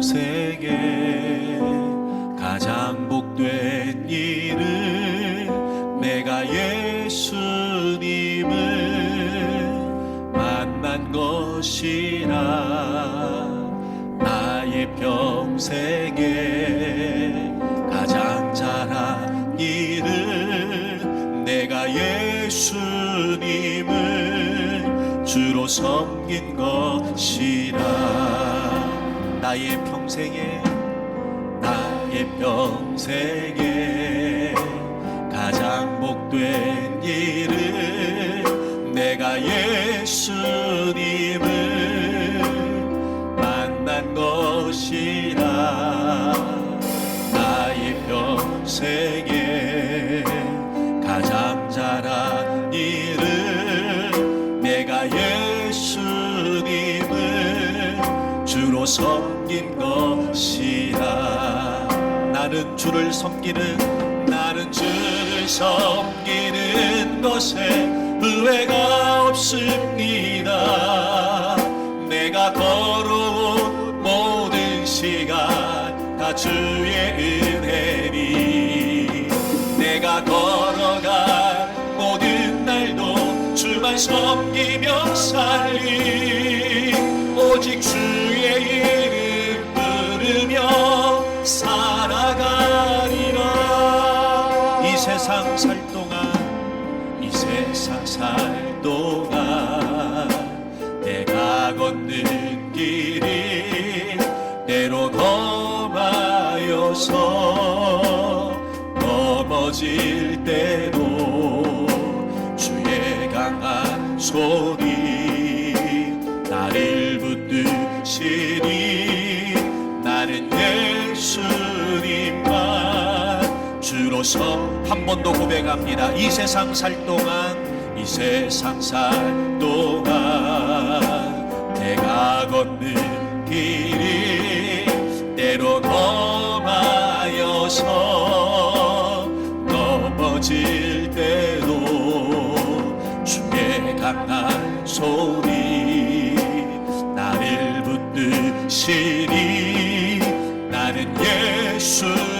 평생에 가장 복된 일은 내가 예수님을 만난 것이라 나의 평생에 가장 잘한 일은 내가 예수님을 주로 섬긴 것이라 나의 평생에 나의 평생에 가장 복된 일은 내가 예수님을 만난 것이라. 나의 평생에 가장 잘한 섬긴 것이라 나는 주를 섬기는 나는 주를 섬기는 것에 후회가 없습니다. 내가 걸어온 모든 시간 다 주의 은혜니. 내가 걸어갈 모든 날도 주만 섬기며 살리. 오직 주 세상 살 동안 이 세상 살 동안 내가 걷는 길이 때로 험하여서 넘어질 때도 주의 강한 손이 나를 붙드시니 나는 예수님만 주로 섬 한 번 더 고백합니다. 이 세상 살 동안 이 세상 살 동안 내가 걷는 길이 때로 험하여서 넘어질 때도 주의 강한 손이 나를 붙드시니 나는 주로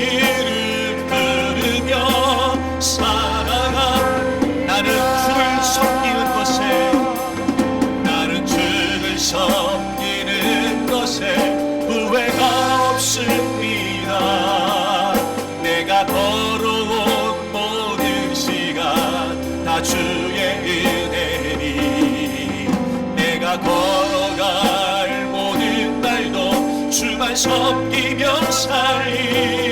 섬기며 살리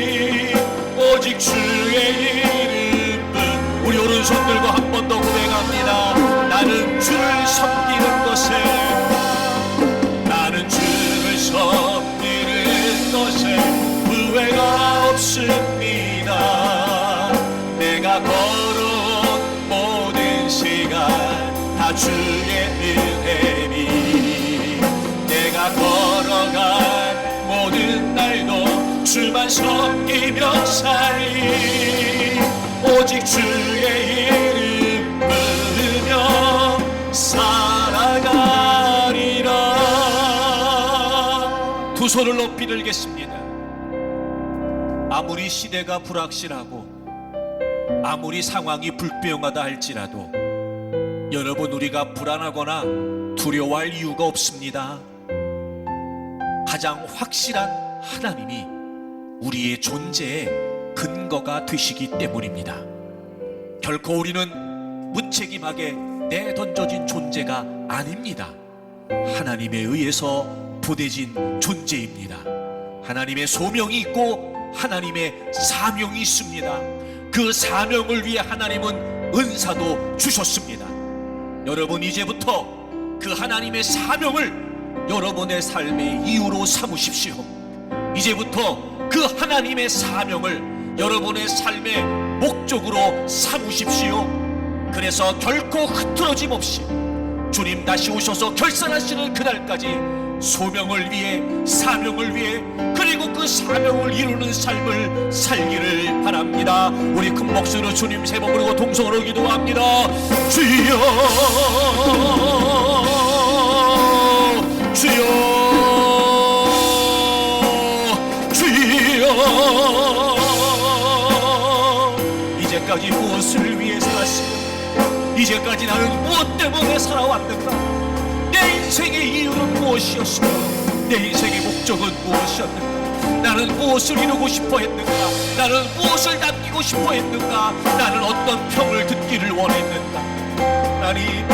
주만 섬기며 살리 오직 주의 이름 부르며 살아가리라. 두 손을 높이 들겠습니다. 아무리 시대가 불확실하고 아무리 상황이 불투명하다 할지라도 여러분 우리가 불안하거나 두려워할 이유가 없습니다. 가장 확실한 하나님이 우리의 존재의 근거가 되시기 때문입니다. 결코 우리는 무책임하게 내던져진 존재가 아닙니다. 하나님에 의해서 보내진 존재입니다. 하나님의 소명이 있고 하나님의 사명이 있습니다. 그 사명을 위해 하나님은 은사도 주셨습니다. 여러분 이제부터 그 하나님의 사명을 여러분의 삶의 이유로 삼으십시오. 이제부터 그 하나님의 사명을 여러분의 삶의 목적으로 삼으십시오. 그래서 결코 흐트러짐 없이 주님 다시 오셔서 결산하시는 그날까지 소명을 위해 사명을 위해 그리고 그 사명을 이루는 삶을 살기를 바랍니다. 우리 큰 목소리로 주님 세 번 부르고 동성으로 기도합니다. 주여 이제까지 무엇을 위해 살았으며 이제까지 나는 무엇 때문에 살아왔는가? 내 인생의 이유는 무엇이었으며 내 인생의 목적은 무엇이었는가? 나는 무엇을 이루고 싶어 했는가? 나는 무엇을 남기고 싶어 했는가? 나는 어떤 평을 듣기를 원했는가? 하나님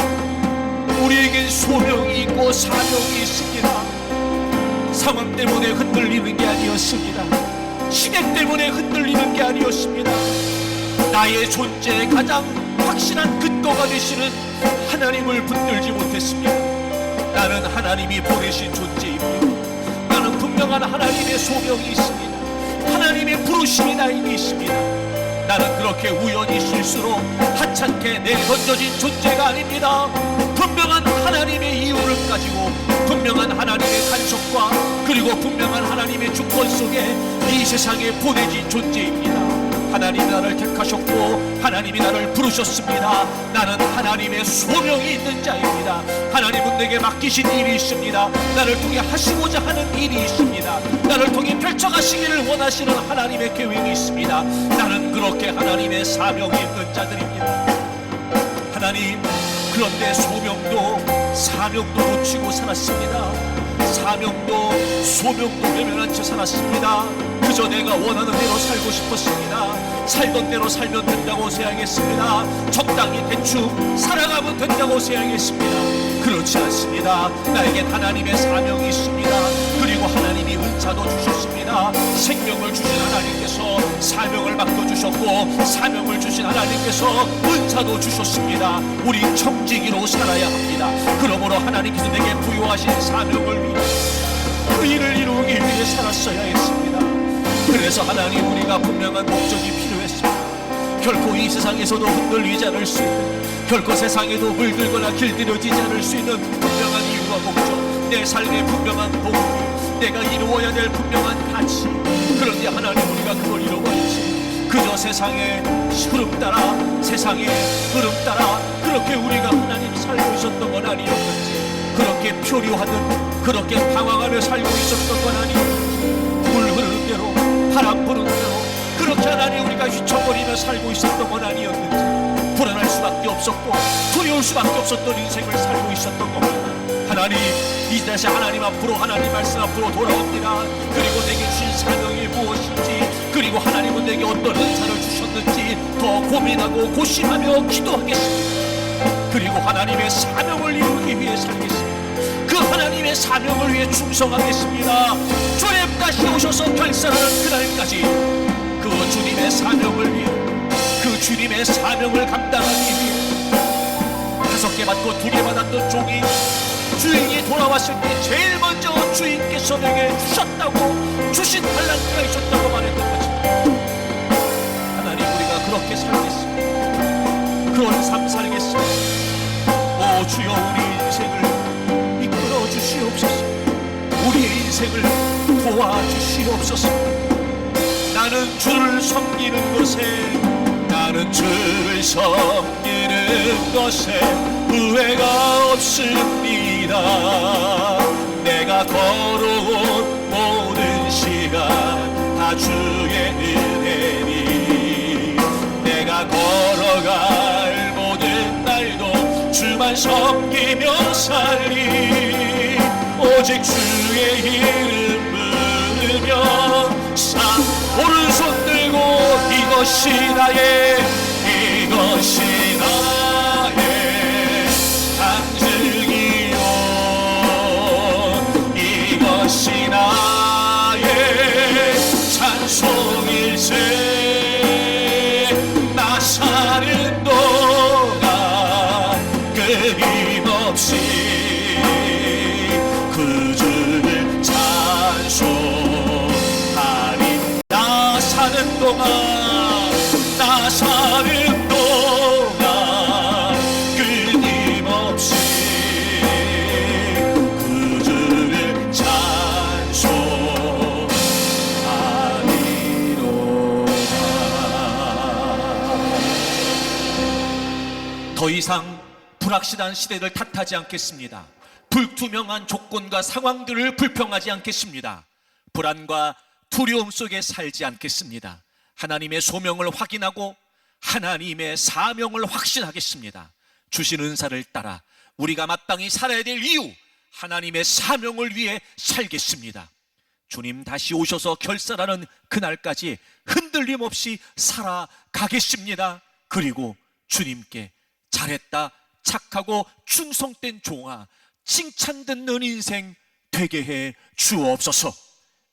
우리에겐 소명이 있고 사명이 있습니다. 상황 때문에 흔들리는 게 아니었습니다. 시대 때문에 흔들리는 게 아니었습니다 나의 존재의 가장 확실한 근거가 되시는 하나님을 붙들지 못했습니다. 나는 하나님이 보내신 존재입니다. 나는 분명한 하나님의 소명이 있습니다. 하나님의 부르심이 나에게 있습니다. 나는 그렇게 우연히 실수로 하찮게 내던져진 존재가 아닙니다. 분명한 하나님의 이유를 가지고 분명한 하나님의 간섭과 그리고 분명한 하나님의 주권 속에 이 세상에 보내진 존재입니다. 하나님이 나를 택하셨고 하나님이 나를 부르셨습니다. 나는 하나님의 소명이 있는 자입니다. 하나님은 내게 맡기신 일이 있습니다. 나를 통해 하시고자 하는 일이 있습니다. 나를 통해 펼쳐가시기를 원하시는 하나님의 계획이 있습니다. 나는 그렇게 하나님의 사명이 있는 자들입니다. 하나님 그런데 소명도 사명도 놓치고 살았습니다 사명도 소명도 외면한 채 살았습니다. 그저 내가 원하는 대로 살고 싶었습니다. 살던 대로 살면 된다고 생각했습니다. 적당히 대충 살아가면 된다고 생각했습니다. 그렇지 않습니다. 나에겐 하나님의 사명이 있습니다 하나님이 은사도 주셨습니다. 생명을 주신 하나님께서 사명을 맡겨주셨고 사명을 주신 하나님께서 은사도 주셨습니다. 우리 청지기로 살아야 합니다. 그러므로 하나님께서 내게 부여하신 사명을 위해 그 일을 이루기 위해 살았어야 했습니다. 그래서 하나님 우리가 분명한 목적이 필요했습니다. 결코 이 세상에서도 흔들리지 않을 수 있는 결코 세상에도 물들거나 길들여지지 않을 수 있는 분명한 이유와 목적 내 삶의 분명한 복음 내가 이루어야 될 분명한 가치. 그런데 하나님 우리가 그걸 잃어버리지. 그저 세상의 흐름 따라 세상의 흐름 따라 그렇게 우리가 하나님 살고 있었던 건 아니었는지 그렇게 표류하듯 그렇게 당황하며 살고 있었던 건 아니었는지 물 흐르는 대로 바람 부는 대로 그렇게 하나님 우리가 휘청거리며 살고 있었던 건 아니었는지 불안할 수밖에 없었고 두려울 수밖에 없었던 인생을 살고 있었던 겁니다 하나님 이제 다시 하나님 앞으로 하나님 말씀 앞으로 돌아옵니다. 그리고 내게 주신 사명이 무엇인지 그리고 하나님은 내게 어떤 은사를 주셨는지 더 고민하고 고심하며 기도하겠습니다. 그리고 하나님의 사명을 이루기 위해 살겠습니다. 그 하나님의 사명을 위해 충성하겠습니다. 주님 다시 오셔서 결산하는 그날까지 그 주님의 사명을 위해 그 주님의 사명을 감당하기 위해 다섯 개 받고 두 개 받았던 종이 주인이 돌아왔을 때 제일 먼저 주인께서 내게 주셨다고 주신 달란트가 있었다고 말했던 거지 하나님 우리가 그렇게 살겠습니다. 그런 삶 살겠습니다. 오 주여 우리 인생을 이끌어 주시옵소서. 우리의 인생을 도와주시옵소서. 나는 주를 섬기는 것에 나는 주를 섬기는 것에 후회가 없습니 다. 내가 걸어온 모든 시간 다 주의 은혜니. 내가 걸어갈 모든 날도 주만 섬기며 살리. 오직 주의 이름 부르며 사 오른손 들고 이것이 나의 이것이 더 이상 불확실한 시대를 탓하지 않겠습니다 불투명한 조건과 상황들을 불평하지 않겠습니다 불안과 두려움 속에 살지 않겠습니다. 하나님의 소명을 확인하고 하나님의 사명을 확신하겠습니다. 주신 은사를 따라 우리가 마땅히 살아야 될 이유, 하나님의 사명을 위해 살겠습니다. 주님 다시 오셔서 결산하는 그날까지 흔들림 없이 살아가겠습니다. 그리고 주님께 잘했다, 착하고 충성된 종아, 칭찬 듣는 인생 되게 해 주옵소서.